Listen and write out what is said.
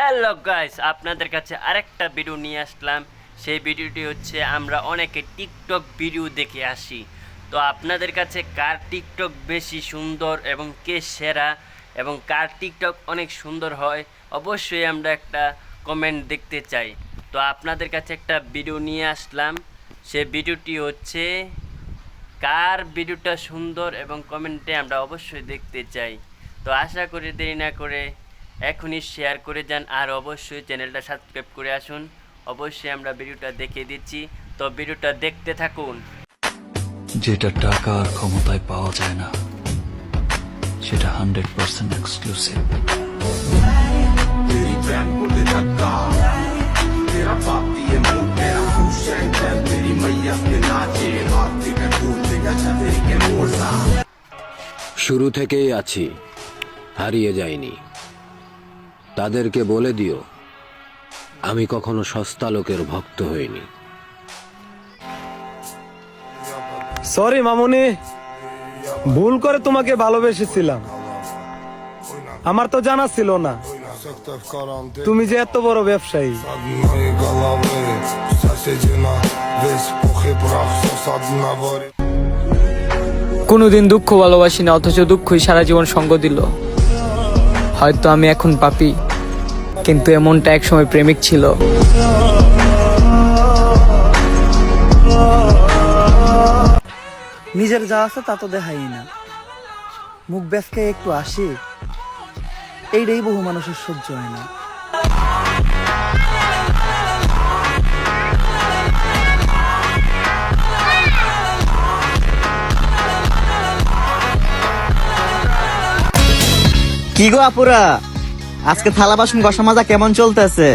Hello guys, আপনাদের কাছে আরেকটা ভিডিও নিয়ে আসলাম। সেই ভিডিওটি হচ্ছে আমরা অনেকে টিকটক ভিডিও দেখে আসি। তো আপনাদের কাছে কার টিকটক বেশি সুন্দর এবং কে সেরা এবং কার টিকটক অনেক সুন্দর হয়, অবশ্যই আমরা একটা কমেন্ট দেখতে চাই। তো আপনাদের কাছে একটা ভিডিও নিয়ে আসলাম। সে ভিডিওটি হচ্ছে, কার ভিডিওটা সুন্দর এবং কমেন্টে আমরা অবশ্যই দেখতে চাই। তো আশা করি দেরি না করে এখনই শেয়ার করে যান আর অবশ্যই চ্যানেলটা সাবস্ক্রাইব করে আসুন। অবশ্যই আমরা ভিডিওটা দেখিয়ে দিচ্ছি। তো ভিডিওটা দেখতে থাকুন। যেটা টাকা আর ক্ষমতায় পাওয়া যায় না সেটা হান্ড্রেড পার্সেন্ট এক্সক্লুসিভ শুরু থেকেই আছি হারিয়ে যায়নি তাদেরকে বলে দিও আমি কখনো সস্তা লোকের ভক্ত হইনি। সরি মামুনি ভুল করে তোমাকে ভালোবেসেছিলাম। আমার তো জানা ছিল না। তুমি যে এত বড় ব্যবসায়ী। কোনোদিন দুঃখ ভালোবাসি না অথচ দুঃখই সারা জীবন সঙ্গ দিল। হয়তো আমি এখন পাপি। কিন্তু এমনটা একসময় প্রেমিক ছিল। নিজের যা আছে তা তো দেখাই না। মুখ ব্যাসকে একটু আসি এইটাই বহু মানুষের সহ্য হয় না। কি গো আপুরা? আজকে থালা বাসন ঘষা মাজা কেমন চলতেছে?